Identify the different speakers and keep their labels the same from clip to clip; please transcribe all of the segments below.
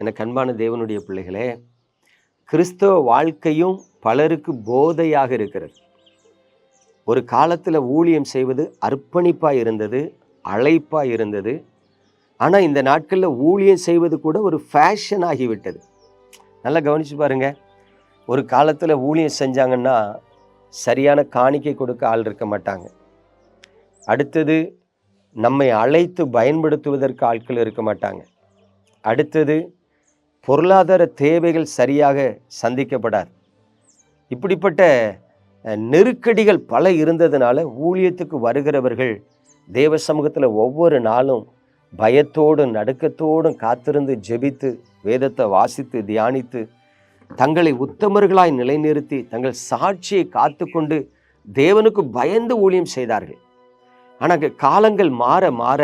Speaker 1: எனக்கு அன்பான தேவனுடைய பிள்ளைகளே கிறிஸ்தவ வாழ்க்கையும் பலருக்கு போதையாக இருக்கிறது. ஒரு காலத்தில் ஊழியம் செய்வது அர்ப்பணிப்பாக இருந்தது அழைப்பாக இருந்தது. ஆனால் இந்த நாட்களில் ஊழியம் செய்வது கூட ஒரு ஃபேஷன் ஆகிவிட்டது. நல்லா கவனிச்சு பாருங்கள் ஒரு காலத்தில் ஊழியம் செஞ்சாங்கன்னா சரியான காணிக்கை கொடுக்க ஆள் இருக்க மாட்டாங்க. அடுத்தது நம்மை அழைத்து பயன்படுத்துவதற்கு ஆட்கள் இருக்க மாட்டாங்க. அடுத்தது பொருளாதார தேவைகள் சரியாக சந்திக்கப்படாது. இப்படிப்பட்ட நெருக்கடிகள் பல இருந்ததுனால ஊழியத்துக்கு வருகிறவர்கள் தேவ சமூகத்தில் ஒவ்வொரு நாளும் பயத்தோடும் நடுக்கத்தோடும் காத்திருந்து ஜெபித்து வேதத்தை வாசித்து தியானித்து தங்களை உத்தமர்களாய் நிலைநிறுத்தி தங்கள் சாட்சியை காத்துக்கொண்டு தேவனுக்கு பயந்து ஊழியம் செய்தார்கள். ஆனால் காலங்கள் மாற மாற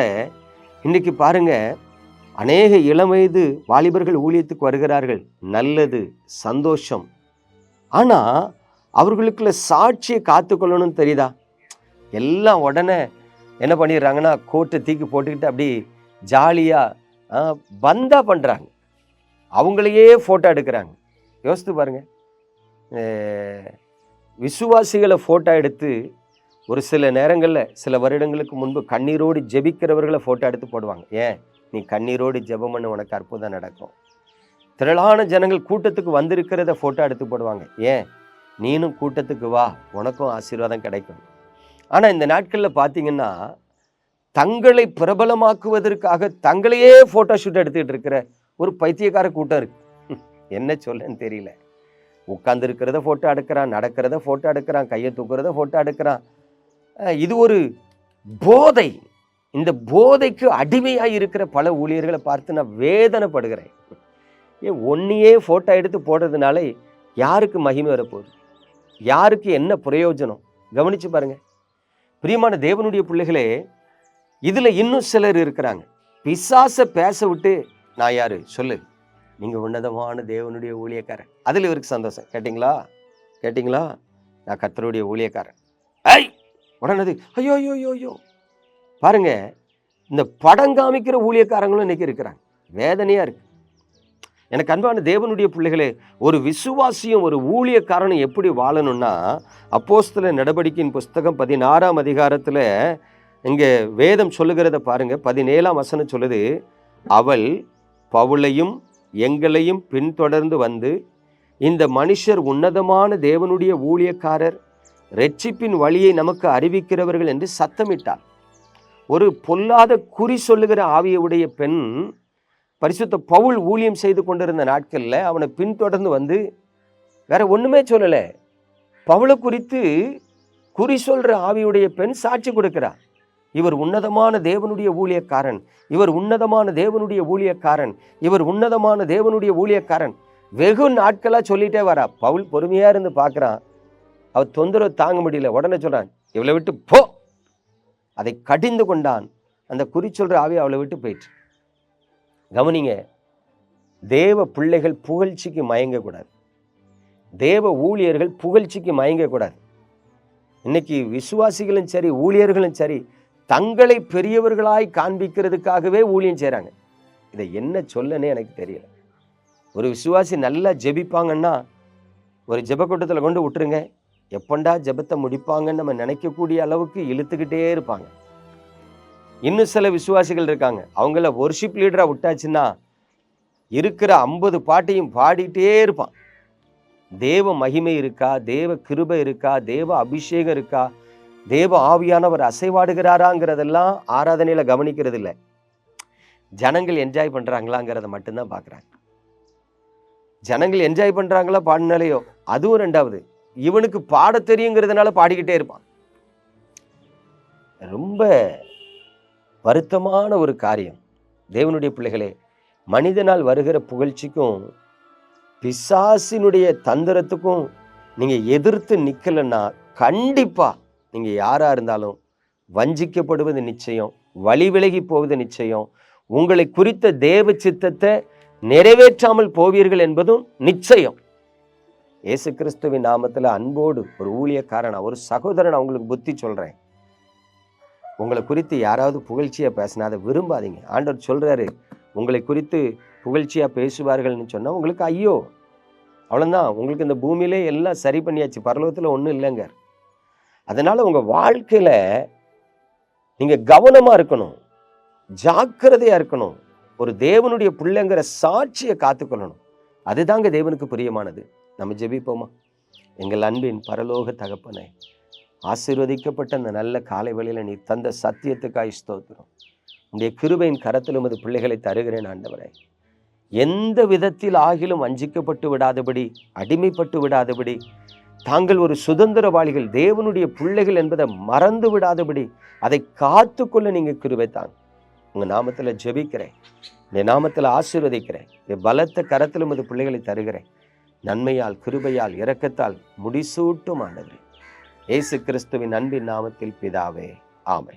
Speaker 1: இன்றைக்கி பாருங்கள் அநேக இளம் வயது வாலிபர்கள் ஊழியத்துக்கு வருகிறார்கள். நல்லது சந்தோஷம். ஆனால் அவர்களுக்குள்ள சாட்சியை காத்துக்கொள்ளணும்னு தெரியுதா? எல்லாம் உடனே என்ன பண்ணிடுறாங்கன்னா கோட்டை தீக்கி போட்டுக்கிட்டு அப்படி ஜாலியாக பந்தா பண்ணுறாங்க அவங்களையே ஃபோட்டோ எடுக்கிறாங்க. யோசித்து பாருங்கள் விசுவாசிகளை ஃபோட்டோ எடுத்து ஒரு சில நேரங்களில் சில வருடங்களுக்கு முன்பு கண்ணீரோடு ஜெபிக்கிறவர்களை ஃபோட்டோ எடுத்து போடுவாங்க. ஏன்? நீ கண்ணீரோடு ஜெபம் பண்ண உனக்கு அற்புதம் நடக்கும். திரளான ஜனங்கள் கூட்டத்துக்கு வந்திருக்கிறத ஃபோட்டோ எடுத்து போடுவாங்க. ஏன்? நீனும் கூட்டத்துக்கு வா உனக்கும் ஆசீர்வாதம் கிடைக்கும். ஆனால் இந்த நாட்களில் பார்த்தீங்கன்னா தங்களை பிரபலமாக்குவதற்காக தங்களையே ஃபோட்டோ ஷூட் எடுத்துக்கிட்டு இருக்கிற ஒரு பைத்தியக்கார கூட்டம் இருக்கு. என்ன சொல்லன்னு தெரியல. உட்காந்துருக்கிறத ஃபோட்டோ எடுக்கிறான் நடக்கிறத ஃபோட்டோ எடுக்கிறான் கையை தூக்குறத ஃபோட்டோ எடுக்கிறான். இது ஒரு போதை. இந்த போதைக்கு அடிமையாக இருக்கிற பல ஊழியர்களை பார்த்து நான் வேதனைப்படுகிறேன். ஏன் ஒன்னையே ஃபோட்டோ எடுத்து போடுறதுனால யாருக்கு மகிமை வரப்போகுது? யாருக்கு என்ன பிரயோஜனம்? கவனித்து பாருங்கள் பிரியமான தேவனுடைய பிள்ளைகளே இதில் இன்னும் சிலர் இருக்கிறாங்க. பிசாசை பேச விட்டு நான் யார்? சொல்லு. நீங்கள் உன்னதமான தேவனுடைய ஊழியக்காரன் அதில் இவருக்கு சந்தோஷம். கேட்டிங்களா? கேட்டிங்களா? நான் கத்தருடைய ஊழியக்காரன். ஐய் உடனது ஐயோ ஐயோ ஐயோ ஐயோ. பாருங்க இந்த படம் காமிக்கிற ஊழியக்காரங்களும் இன்றைக்கி இருக்கிறாங்க. வேதனையாக இருக்கு. எனக்கு அன்பான தேவனுடைய பிள்ளைகளே ஒரு விசுவாசியும் ஒரு ஊழியக்காரனும் எப்படி வாழணும்னா அப்போஸ்தல நடவடிக்கையின் புஸ்தகம் பதினாறாம் அதிகாரத்தில் இங்கே வேதம் சொல்லுகிறத பாருங்கள் பதினேழாம் வசனம் சொல்லுது அவள் பவுளையும் எங்களையும் பின்தொடர்ந்து வந்து இந்த மனுஷர் உன்னதமான தேவனுடைய ஊழியக்காரர் ரெட்சிப்பின் வழியை நமக்கு அறிவிக்கிறவர்கள் என்று சத்தமிட்டார் ஒரு பொல்லாத குறி சொல்லுகிற ஆவியுடைய பெண் பரிசுத்த பவுல் ஊழியம் செய்து கொண்டிருந்த நாட்களில் அவனை பின்தொடர்ந்து வந்து வேற ஒன்றுமே சொல்லலை. பவுளை குறித்து குறி சொல்கிற ஆவியுடைய பெண் சாட்சி கொடுக்கிறார் இவர் உன்னதமான தேவனுடைய ஊழியக்காரன். இவர் உன்னதமான தேவனுடைய ஊழியக்காரன். இவர் உன்னதமான தேவனுடைய ஊழியக்காரன். வெகு நாட்களாக சொல்லிட்டே வரா. பவுல் பொறுமையாக இருந்து பார்க்குறான். அவர் தொந்தரவு தாங்க முடியல. உடனே சொல்கிறான் இவளை விட்டு போ. அதை கடிந்து கொண்டான். அந்த குறி சொல்கிற ஆவி அவளை விட்டு போயிட்டு கவனிங்க தேவ பிள்ளைகள் புகழ்ச்சிக்கு மயங்கக்கூடாது. தேவ ஊழியர்கள் புகழ்ச்சிக்கு மயங்கக்கூடாது. இன்னைக்கு விசுவாசிகளும் சரி ஊழியர்களும் சரி தங்களை பெரியவர்களாய் காண்பிக்கிறதுக்காகவே ஊழியம் செய்கிறாங்க இதை என்ன சொல்லனே எனக்கு தெரியல. ஒரு விசுவாசி நல்லா ஜெபிப்பாங்கன்னா ஒரு ஜெபக்கூட்டத்தில் கொண்டு விட்டுருங்க. எப்பண்டா ஜெபத்தை முடிப்பாங்கன்னு நம்ம நினைக்கக்கூடிய அளவுக்கு இழுத்துக்கிட்டே இருப்பாங்க. இன்னும் சில விசுவாசிகள் இருக்காங்க. அவங்கள ஒர்ஷிப் லீடராக விட்டாச்சுன்னா இருக்கிற ஐம்பது பாட்டையும் பாடிட்டே இருப்பான். தேவ மகிமை இருக்கா? தேவ கிருபை இருக்கா? தேவ அபிஷேகம் இருக்கா? தேவ ஆவியானவர் அசைவாடுகிறாராங்கிறதெல்லாம் ஆராதனையில் கவனிக்கிறது இல்லை ஜனங்கள் என்ஜாய் பண்ணுறாங்களாங்கிறத மட்டும்தான் பார்க்குறாங்க. ஜனங்கள் என்ஜாய் பண்ணுறாங்களா பாடினாலேயோ. அதுவும் ரெண்டாவது. இவனுக்கு பாட தெரியுங்கிறதுனால பாடிக்கிட்டே இருப்பான். ரொம்ப வருத்தமான ஒரு காரியம். தேவனுடைய பிள்ளைகளே மனிதனால் வருகிற புகழ்ச்சிக்கும் பிசாசினுடைய தந்திரத்துக்கும் நீங்கள் எதிர்த்து நிற்கலைன்னா கண்டிப்பாக நீங்கள் யாராக இருந்தாலும் வஞ்சிக்கப்படுவது நிச்சயம் வழி விலகி போவது நிச்சயம். உங்களை குறித்த தேவ சித்தத்தை நிறைவேற்றாமல் போவீர்கள் என்பதும் நிச்சயம். இயேசு கிறிஸ்துவின் நாமத்தில் அன்போடு ஒரு ஊழியக்காரன் ஒரு சகோதரன் அவங்களுக்கு புத்தி சொல்கிறேன் உங்களை குறித்து யாராவது புகழ்ச்சியாக பேசினா அதை விரும்பாதீங்க. ஆண்டவர் சொல்கிறாரு உங்களை குறித்து புகழ்ச்சியாக பேசுவார்கள்னு சொன்னால் உங்களுக்கு ஐயோ அவ்வளோதான் உங்களுக்கு இந்த பூமியிலே எல்லாம் சரி பண்ணியாச்சு பரலோகத்தில் ஒன்றும் இல்லைங்க அதனால் உங்கள் வாழ்க்கையில் நீங்கள் கவனமாக இருக்கணும் ஜாக்கிரதையாக இருக்கணும். ஒரு தேவனுடைய பிள்ளைங்கிற சாட்சியை காத்துக்கொள்ளணும். அதுதாங்க தேவனுக்கு பிரியமானது. நம்ம ஜெபிப்போமா? எங்கள் அன்பின் பரலோக தகப்பனை ஆசீர்வதிக்கப்பட்ட அந்த நல்ல காலை வழியில் நீ தந்த சத்தியத்துக்காய் ஸ்தோத்திரம். உடைய கிருபையின் கரத்தில் உமது பிள்ளைகளை தருகிறேன் ஆண்டவரே. எந்த விதத்தில் ஆகிலும் வஞ்சிக்கப்பட்டு விடாதபடி அடிமைப்பட்டு விடாதபடி தாங்கள் ஒரு சுதந்திரவாளிகள் தேவனுடைய பிள்ளைகள் என்பதை மறந்து விடாதபடி அதை காத்துக்கொள்ள நீங்கள் கிருபை தான். உங்கள் நாமத்தில் ஜெபிக்கிறேன். என் நாமத்தில் ஆசீர்வதிக்கிறேன். என் பலத்த கரத்தில் உமது பிள்ளைகளை தருகிறேன். நன்மையால் கிருபையால் இரக்கத்தால் முடிசூட்டும் ஆண்டவரே. இயேசு கிறிஸ்துவின் அன்பின் நாமத்தில் பிதாவே ஆமை